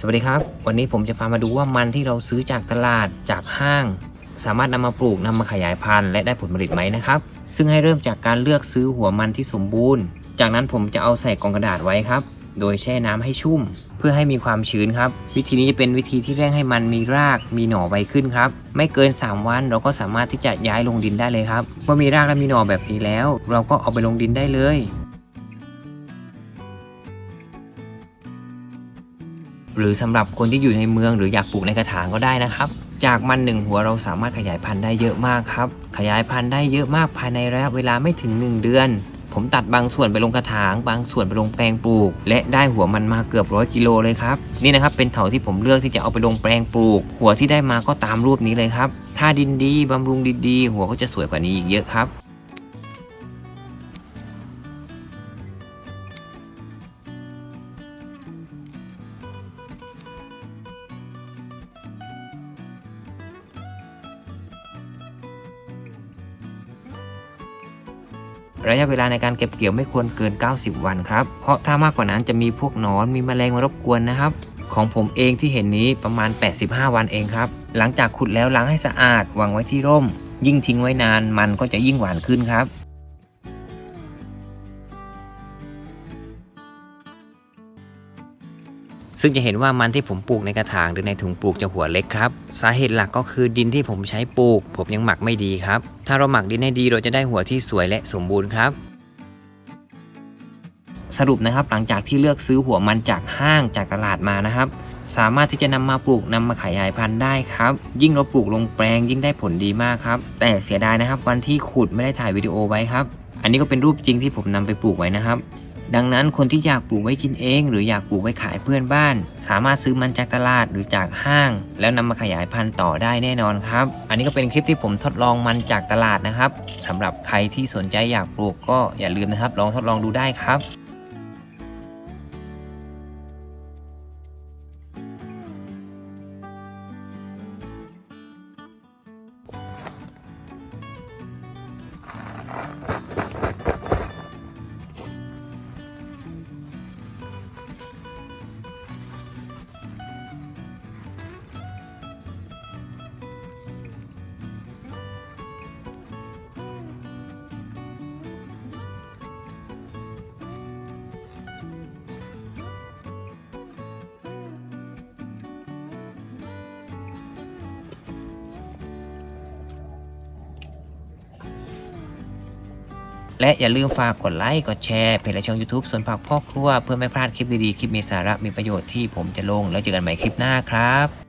สวัสดีครับ วันนี้ผมจะพามาดูว่ามันที่เราซื้อจากตลาดจากห้าง สามารถนำมาปลูกนำมาขยายพันธุ์และได้ผลผลิตไหมนะครับ ซึ่งให้เริ่มจากการเลือกซื้อหัวมันที่สมบูรณ์ จากนั้นผมจะเอาใส่กล่องกระดาษไว้ครับ โดยแช่น้ำให้ชุ่ม เพื่อให้มีความชื้นครับ วิธีนี้จะเป็นวิธีที่เร่งให้มันมีรากมีหน่อไวขึ้นครับ ไม่เกิน 3 วันเราก็สามารถที่จะย้ายลงดินได้เลยครับ เมื่อมีรากและมีหน่อแบบนี้แล้ว เราก็เอาไปลงดินได้เลย หรือสำหรับคนที่อยู่ในเมืองหรืออยากปลูกในกระถางก็ได้นะครับ จากมันหนึ่งหัวเราสามารถขยายพันธุ์ได้เยอะมากครับ ขยายพันธุ์ได้เยอะมากภายในระยะเวลาไม่ถึง 1 เดือน ผมตัดบางส่วนไปลงกระถาง บางส่วนไปลงแปลงปลูก และได้หัวมันมาเกือบร้อยกิโลเลยครับ นี่นะครับเป็นเถาที่ผมเลือกที่จะเอาไปลงแปลงปลูก หัวที่ได้มาก็ตามรูปนี้เลยครับ ถ้าดินดีบำรุงดีๆหัวก็จะสวยกว่านี้อีกเยอะครับ ระยะเวลาในการเก็บเกี่ยวไม่ควรเกิน 90 วันครับ เพราะถ้ามากกว่านั้นจะมีพวกนอนมีแมลงมารบกวนนะครับ ของผมเองที่เห็นนี้ประมาณ 85 วันเองครับ หลังจากขุดแล้วล้างให้สะอาดวางไว้ที่ร่ม ยิ่งทิ้งไว้นานมันก็จะยิ่งหวานขึ้นครับ ซึ่งจะเห็นว่ามันที่ผมปลูกในกระถางหรือในถุงปลูกจะหัวเล็กครับ สาเหตุหลักก็คือดินที่ผมใช้ปลูก ผมยังหมักไม่ดีครับ ถ้าเราหมักดินให้ดีเราจะได้หัวที่สวยและสมบูรณ์ครับ สรุปนะครับหลังจากที่เลือกซื้อหัวมันจากห้างจากตลาดมานะครับ สามารถที่จะนำมาปลูกนำมาขยายพันธุ์ได้ครับ ยิ่งเราปลูกลงแปลงยิ่งได้ผลดีมากครับ แต่เสียดายนะครับวันที่ขุดไม่ได้ถ่ายวิดีโอไว้ครับ อันนี้ก็เป็นรูปจริงที่ผมนำไปปลูกไว้นะครับ ดังนั้นคนที่อยากปลูกไว้กินเอง หรืออยากปลูกไว้ขายเพื่อนบ้าน สามารถซื้อมันจากตลาดหรือจากห้าง แล้วนำมาขยายพันธุ์ต่อได้แน่นอนครับ อันนี้ก็เป็นคลิปที่ผมทดลองมันจากตลาดนะครับสำหรับใครที่สนใจอยากปลูกก็อย่าลืมนะครับ ลองทดลองดูได้ครับ และอย่าลืมฝากกดไลค์ กดแชร์เพจและช่อง YouTube ส่วนผักพ่อครัว เพื่อไม่พลาดคลิปดีๆ คลิปมีสาระมีประโยชน์ที่ผมจะลง แล้วเจอกันใหม่คลิปหน้าครับ